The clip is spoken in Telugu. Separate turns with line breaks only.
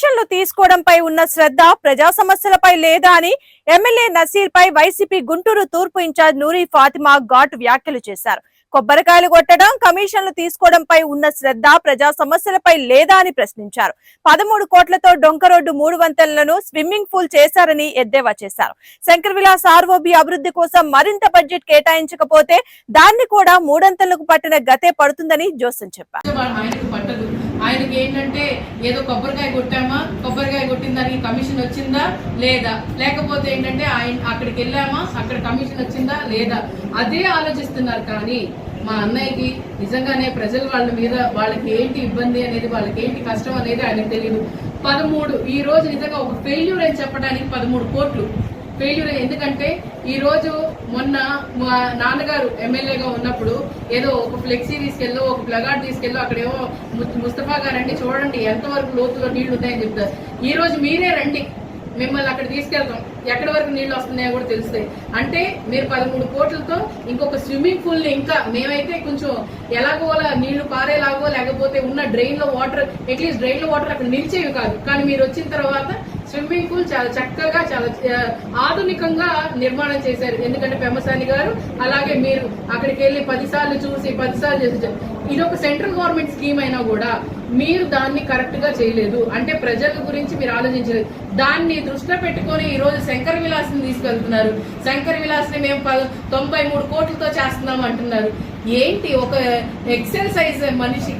కమిషన్లు తీసుకోవడంపై ఉన్న శ్రద్ధ ప్రజా సమస్యలపై లేదా అని ఎమ్మెల్యే నసీర్ పై వైసీపీ గుంటూరు తూర్పు ఇన్ఛార్జ్ నూరి ఫాతిమా ఘాట్ వ్యాఖ్యలు చేశారు. కొబ్బరికాయలు కొట్టడం కమిషన్లు తీసుకోవడంపై ఉన్న శ్రద్ధ ప్రజా సమస్యలపై లేదా అని ప్రశ్నించారు. పదమూడు కోట్లతో డొంక రోడ్డు మూడు వంతెనలను స్విమ్మింగ్ పూల్ చేశారని ఎద్దేవా చేశారు. శంకర్ విలాస్ ఆర్ఓబి అభివృద్ధి కోసం మరింత బడ్జెట్ కేటాయించకపోతే దాన్ని కూడా మూడంతలకు పట్టిన గతే పడుతుందని జోసన్ చెప్పారు
వాళ్ళ ఆయనకు పట్టదు ఆయనకి ఏంటంటే ఏదో కొబ్బరికాయ కొట్టామా? కొబ్బరికాయ కొట్టిన దానికి కమిషన్ వచ్చిందా? లేదా? లేకపోతే ఏంటంటే ఆయన అక్కడికి వెళ్ళామా? అక్కడ కమిషన్ వచ్చిందా? లేదా? అదే ఆలోచిస్తున్నారు. కానీ మా అన్నయ్యకి నిజంగానే ప్రజలు వాళ్ళ మీద వాళ్ళకి ఏంటి ఇబ్బంది అనేది వాళ్ళకి ఏంటి కష్టం అనేది ఆయనకు తెలియదు పదమూడు ఈ రోజు నిజంగా ఒక ఫెయిల్యూర్ అని చెప్పడానికి పదమూడు కోట్లు. ఫెయిల్యూర్ ఎందుకంటే ఈరోజు మొన్న మా నాన్నగారు ఎమ్మెల్యేగా ఉన్నప్పుడు ఏదో ఒక ఫ్లెక్సీ తీసుకెళ్ళో ఒక ప్లగార్డ్ తీసుకెళ్ళో అక్కడేమో ము- ముస్తఫా గారండి చూడండి ఎంతవరకు లోతులో నీళ్ళు ఉన్నాయని చెప్తారు. ఈ రోజు మీరే రండి. మిమ్మల్ని అక్కడ తీసుకెళ్తాం. ఎక్కడి వరకు నీళ్ళు వస్తున్నాయో కూడా తెలుస్తాయి. అంటే మీరు పదమూడు కోట్లతో ఇంకొక స్విమ్మింగ్ పూల్ని ఇంకా మేమైతే కొంచెం ఎలాగోలా నీళ్ళు పారేలాగో లేకపోతే ఉన్న డ్రైన్లో వాటర్ అట్లీస్ట్ డ్రైన్లో వాటర్ అక్కడ నిలిచేవి కాదు. కానీ మీరు వచ్చిన తర్వాత స్విమ్మింగ్ పూల్ చాలా చక్కగా చాలా ఆధునికంగా నిర్మాణం చేశారు. ఎందుకంటే పెమ్మసాని గారు అలాగే మీరు అక్కడికి వెళ్ళి పదిసార్లు చూసి పదిసార్లు చేసి ఇది ఒక సెంట్రల్ గవర్నమెంట్ స్కీమ్ అయినా కూడా మీరు దాన్ని కరెక్ట్గా చేయలేదు. అంటే ప్రజల గురించి మీరు ఆలోచించలేదు. దాన్ని దృష్టిలో పెట్టుకొని ఈ రోజు శంకర విలాస్ని తీసుకెళ్తున్నారు. శంకర విలాస్ని మేము ప- తొంభై మూడు కోట్లతో చేస్తున్నాం అంటున్నారు. ఏంటి ఒక ఎక్సర్సైజ్ మనిషికి